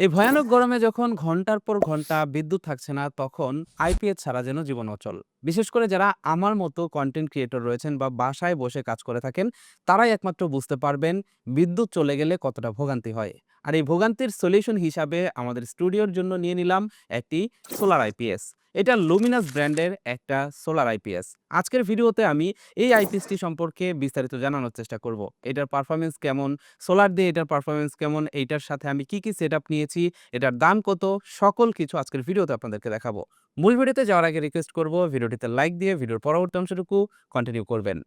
এই ভয়ানক গরমে যখন ঘণ্টার পর ঘণ্টা বিদ্যুৎ থাকছে না, তখন আইপিএস ছাড়া যেন জীবন অচল। বিশেষ করে যারা আমার মতো কন্টেন্ট ক্রিয়েটর রয়েছেন বা বাসায় বসে কাজ করে থাকেন, তারাই একমাত্র বুঝতে পারবেন বিদ্যুৎ চলে গেলে কতটা ভোগান্তি হয়। আর এই ভোগান্তির সলিউশন হিসাবে আমাদের স্টুডিওর জন্য নিয়ে নিলাম একটি সোলার আইপিএস এটা লুমিনাস ব্র্যান্ডের একটা সোলার আইপিএস আজকের ভিডিওতে আমি এই আইপিএসটি সম্পর্কে বিস্তারিত জানানোর চেষ্টা করব। এটার পারফরমেন্স কেমন? সোলার দিয়ে এটার পারফরমেন্স কেমন? এইটার সাথে আমি কি কি সেট নিয়েছি? এটার দাম কত? সকল কিছু আজকের ভিডিওতে আপনাদেরকে দেখাবো। মূল ভিডিওতে যাওয়ার আগে রিকোয়েস্ট করব ভিডিওটিতে লাইক দিয়ে ভিডিওর পরবর্তী অংশটুকু কন্টিনিউ করবেন।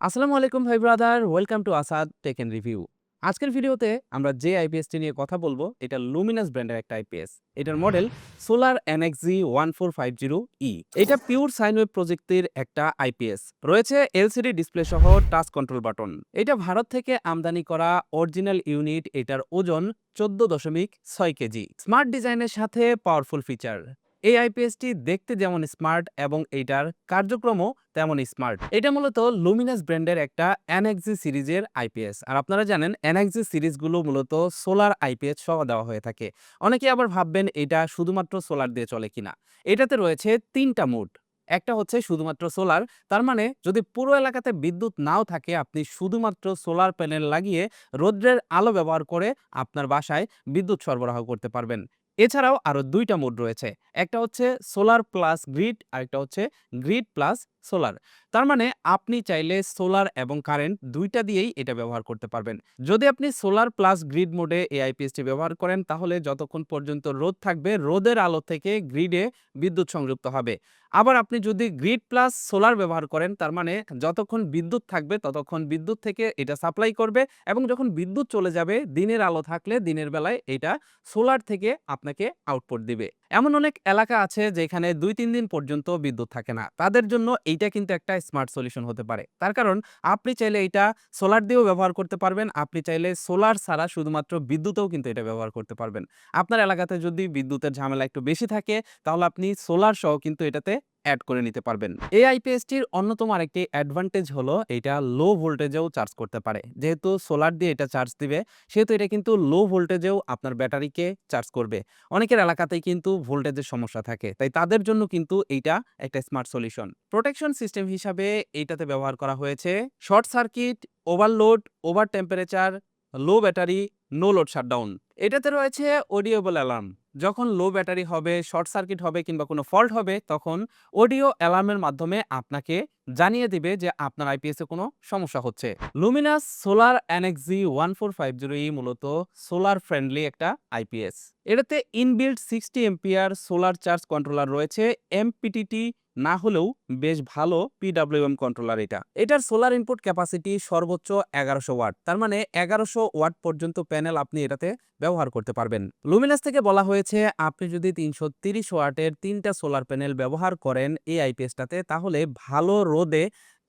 আসসালামু আলাইকুম ভাই brother welcome to Asad tech and review. আজকের ভিডিওতে আমরা যে আইপিএসটি নিয়ে কথা বলব এটা লুমিনাস ব্র্যান্ডের একটা আইপিএস এটার model solar NXE one four five zero E এটা পিওর সাইনওয়েভ প্রযুক্তির একটা আইপিএস রয়েছে এলসিডি ডিসপ্লে সহ টাচ কন্ট্রোল বাটন। এটা ভারত থেকে আমদানি করা অরিজিনাল ইউনিট এটার ওজন চোদ্দ দশমিক ছয় কেজি। স্মার্ট ডিজাইনের সাথে পাওয়ারফুল ফিচার এই আইপিএসটি দেখতে যেমন স্মার্ট এবং এইটার কার্যক্রমও তেমন স্মার্ট। এটা মূলত লুমিনাস ব্র্যান্ডের একটা এনএক্সি সিরিজের আইপিএস আর আপনারা জানেন এনএক্সি সিরিজগুলো মূলত সোলার আইপিএস সহ দেওয়া হয়ে থাকে। অনেকে আবার ভাববেন, এটা শুধুমাত্র সোলার দিয়ে চলে কিনা? এটাতে রয়েছে তিনটা মোড। একটা হচ্ছে শুধুমাত্র সোলার, তার মানে যদি পুরো এলাকাতে বিদ্যুৎ নাও থাকে, আপনি শুধুমাত্র সোলার প্যানেল লাগিয়ে রৌদ্রের আলো ব্যবহার করে আপনার বাসায় বিদ্যুৎ সরবরাহ করতে পারবেন। এছাড়াও আরও দুইটা মোড রয়েছে। একটা হচ্ছে সোলার প্লাস গ্রিড আর একটা হচ্ছে গ্রিড প্লাস সোলার। তার মানে আপনি চাইলে সোলার এবং কারেন্ট দুইটা দিয়েই এটা ব্যবহার করতে পারবেন। যদি আপনি সোলার প্লাস গ্রিড মোডে এই আইপিএসটি ব্যবহার করেন, তাহলে যতক্ষণ পর্যন্ত রোদ থাকবে, রোদের আলো থেকে গ্রিডে বিদ্যুৎ সংযুক্ত হবে। আবার আপনি যদি গ্রিড প্লাস সোলার ব্যবহার করেন, তার মানে যতক্ষণ বিদ্যুৎ থাকবে, ততক্ষণ বিদ্যুৎ থেকে এটা সাপ্লাই করবে এবং যখন বিদ্যুৎ চলে যাবে, দিনের আলো থাকলে দিনের বেলায় এটা সোলার থেকে আপনাকে আউটপুট দিবে। এমন অনেক এলাকা আছে যেখানে দুই, তিন দিন পর্যন্ত বিদ্যুৎ থাকে না। তাদের জন্য এইটা কিন্তু একটা স্মার্ট সলিউশন হতে পারে। তার কারণ, আপনি চাইলে এটা সোলার দিয়েও ব্যবহার করতে পারবেন। আপনি চাইলে সোলার ছাড়া শুধুমাত্র বিদ্যুতেও কিন্তু এটা ব্যবহার করতে পারবেন। আপনার এলাকাতে যদি বিদ্যুতের ঝামেলা একটু বেশি থাকে, তাহলে আপনি সোলার সহ কিন্তু এটাতে অ্যাড করে নিতে পারবেন। এই আইপিএসটির অন্যতম আরেকটি অ্যাডভান্টেজ হলো এটা লো ভোল্টেজেও চার্জ করতে পারে। যেহেতু সোলার দিয়ে এটা চার্জ দিবে, সেহেতু এটা কিন্তু লো ভোল্টেজেও আপনার ব্যাটারিকে চার্জ করবে। অনেকের এলাকাতেই কিন্তু ভোল্টেজের সমস্যা থাকে, তাই তাদের জন্য কিন্তু এইটা একটা স্মার্ট সলিউশন প্রোটেকশন সিস্টেম হিসাবে এইটাতে ব্যবহার করা হয়েছে short circuit overload over temperature low battery no load shutdown এটাতে রয়েছে অডিওবল অ্যালার্ম যখন লো ব্যাটারি হবে শর্ট সার্কিট হবে কিংবা কোনো ফল্ট হবে, তখন অডিও অ্যালার্মের মাধ্যমে আপনাকে জানিয়ে দিবে যে আপনার আইপিএসে কোনো সমস্যা হচ্ছে। Luminous solar NXE one four five zero E মূলত সোলার ফ্রেন্ডলি একটা আইপিএস। এটাতে inbuilt sixty MPR solar charge controller রয়েছে। এমপিটিটি না হলেও বেশ ভালো পিডাব্লিউএম কন্ট্রোলার এটা। এটার সোলার ইনপুট ক্যাপাসিটি সর্বোচ্চ এগারোশো ওয়াট। তার মানে এগারোশো ওয়াট পর্যন্ত প্যানেল আপনি এটাতে ব্যবহার করতে পারবেন। লুমিনাস থেকে বলা হয়েছে, আপনি যদি তিনশো তিরিশ ওয়াটের তিনটা সোলার প্যানেল ব্যবহার করেন এই আইপিএসটাতে, তাহলে ভালো রোদে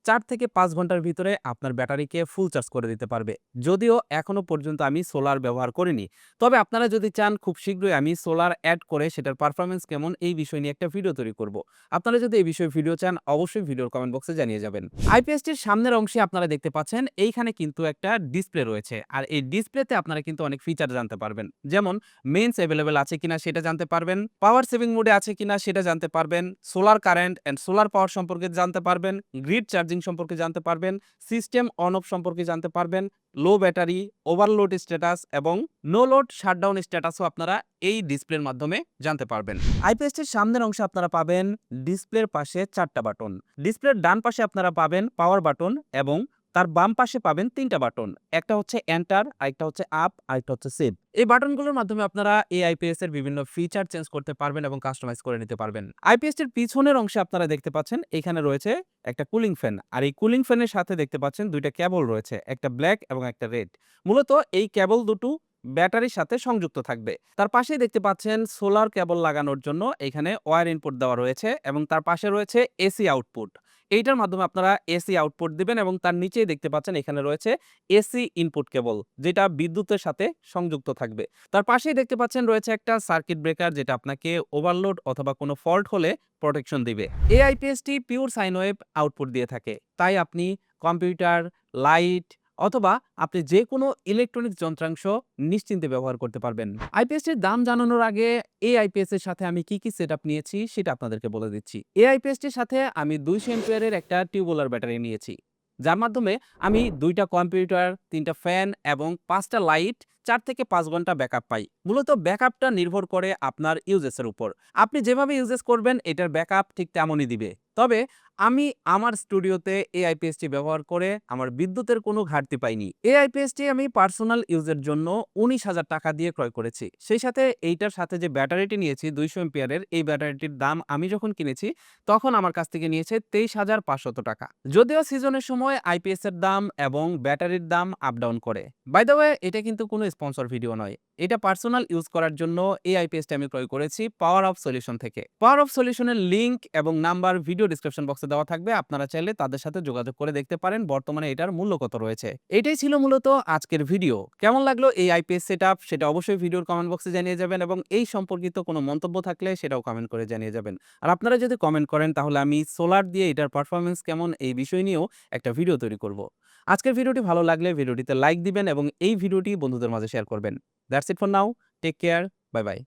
চার থেকে পাঁচ ঘণ্টার ভিতরে আপনার ব্যাটারিকে ফুল চার্জ করে দিতে পারবে। যদিও এখনও পর্যন্ত আমি সোলার ব্যবহার করিনি। তবে আপনারা যদি চান, খুব শীঘ্রই আমি সোলার অ্যাড করে সেটার পারফরমেন্স কেমন, এই বিষয় নিয়ে একটা ভিডিও তৈরি করব। আপনারা যদি এই বিষয়ে ভিডিও চান, অবশ্যই ভিডিওর কমেন্ট বক্সে জানিয়ে যাবেন। আইপিএসটির সামনের অংশে আপনারা দেখতে পাচ্ছেন, এইখানে কিন্তু একটা ডিসপ্লে রয়েছে। আর এই ডিসপ্লেতে আপনারা কিন্তু অনেক ফিচার জানতে পারবেন। যেমন মেইনস অ্যাভেলেবেল আছে কিনা সেটা জানতে পারবেন পাওয়ার সেভিং মোডে আছে কিনা সেটা জানতে পারবেন solar current and solar power সম্পর্কে জানতে পারবেন গ্রিড চার্জিং সম্পর্কে জানতে পারবেন সিস্টেম অন অফ সম্পর্কে জানতে পারবেন লো ব্যাটারি ওভারলোড স্ট্যাটাস এবং নো লোড শাটডাউন স্ট্যাটাসও আপনারা এই ডিসপ্লের মাধ্যমে জানতে পারবেন। আইপিএসটির সামনের অংশে আপনারা পাবেন ডিসপ্লের পাশে চারটা বাটন ডিসপ্লের ডান পাশে আপনারা পাবেন পাওয়ার বাটন এবং তার বাম পাশে পাবেন তিনটা বাটন। একটা হচ্ছে এন্টার আরেকটা হচ্ছে আপ আরেকটা হচ্ছে সেভ এই বাটনগুলোর মাধ্যমে আপনারা এই আইপিএস এর বিভিন্ন ফিচার চেঞ্জ করতে পারবেন এবং কাস্টমাইজ করে নিতে পারবেন। আইপিএস এর পিছনের অংশে আপনারা দেখতে পাচ্ছেন, এখানে রয়েছে একটা কুলিং ফ্যান আর এই কুলিং ফ্যানের সাথে দেখতে পাচ্ছেন দুইটা কেবল রয়েছে, একটা ব্ল্যাক এবং একটা রেড মূলত এই কেবল দুটো ব্যাটারির সাথে সংযুক্ত থাকবে। তার পাশেই দেখতে পাচ্ছেন সোলার কেবল লাগানোর জন্য এখানে ওয়ার ইনপুট দেওয়া রয়েছে এবং তার পাশে রয়েছে এসি আউটপুট এইটার মাধ্যমে আপনারা এসি আউটপুট দিবেন এবং তার নিচেই দেখতে পাচ্ছেন এখানে রয়েছে এসি ইনপুট কেবল যেটা বিদ্যুতের সাথে সংযুক্ত থাকবে। তার পাশেই দেখতে পাচ্ছেন রয়েছে একটা সার্কিট ব্রেকার যেটা আপনাকে ওভারলোড অথবা কোনো ফল্ট হলে প্রোটেকশন দিবে। এআইপিএসটি আইপিএসটি পিওর সাইন ওয়েভ আউটপুট দিয়ে থাকে। তাই আপনি কম্পিউটার লাইট অথবা আপনি যে কোনো ইলেকট্রনিক্স যন্ত্রাংশ নিশ্চিন্তে ব্যবহার করতে পারবেন। আইপিএসটির দাম জানানোর আগে এই আইপিএস এর সাথে আমি কি কি সেট নিয়েছি সেটা আপনাদেরকে বলে দিচ্ছি। এই আইপিএসটির সাথে আমি দুইশো এম্পিয়ারের একটা টিউবওয়েলার ব্যাটারি নিয়েছি, যার মাধ্যমে আমি দুইটা কম্পিউটার তিনটা ফ্যান এবং পাঁচটা লাইট চার থেকে পাঁচ ঘণ্টা ব্যাকআপ পাই। মূলত ব্যাকআপটা নির্ভর করে আপনার ইউজেসের উপর। আপনি যেভাবে ইউজেস করবেন, এটার ব্যাকআপ ঠিক তেমনই দিবে। তবে আমি আমার স্টুডিওতে এই আইপিএসটি ব্যবহার করে আমার বিদ্যুতের কোনো ঘাটতি পাইনি। এই আইপিএসটি আমি পার্সোনাল ইউজের জন্য উনিশ হাজার টাকা দিয়ে ক্রয় করেছি। সেই সাথে এইটার সাথে যে ব্যাটারিটি নিয়েছি দুইশো এম্পিয়ারের এই ব্যাটারিটির দাম আমি যখন কিনেছি, তখন আমার কাছ থেকে নিয়েছে তেইশ হাজার পাঁচশত টাকা। যদিও সিজনের সময় আইপিএস এর দাম এবং ব্যাটারির দাম আপ ডাউন করে। বাই ওয়ে এটা কিন্তু কোনো স্পন্সর ভিডিও নয়। এটা পার্সোনাল ইউজ করার জন্য এই আইপিএসটি আমি ক্রয় করেছি পাওয়ার অফ সলিউশন থেকে। পাওয়ার অফ সলিউশনের লিঙ্ক এবং নাম্বার ভিডিও ডিসক্রিপশন বক্সে দেওয়া থাকবে। আপনারা চাইলে তাদের সাথে যোগাযোগ করে দেখতে পারেন। বর্তমানে এটার মূল্য কত রয়েছে। এটাই ছিল মূলত আজকের ভিডিও কেমন লাগল এই আইপিএস সেট সেটা অবশ্যই ভিডিওর কমেন্ট বক্সে জানিয়ে যাবেন এবং এই সম্পর্কিত কোনো মন্তব্য থাকলে সেটাও কমেন্ট করে জানিয়ে যাবেন। আর আপনারা যদি কমেন্ট করেন, তাহলে আমি সোলার দিয়ে এটার পারফরমেন্স কেমন এই বিষয় নিয়েও একটা ভিডিও তৈরি করব। আজকের ভিডিওটি ভালো লাগলে ভিডিওটিতে লাইক দিবেন এবং এই ভিডিওটি বন্ধুদের মাঝে শেয়ার করবেন। That's it for now take care bye bye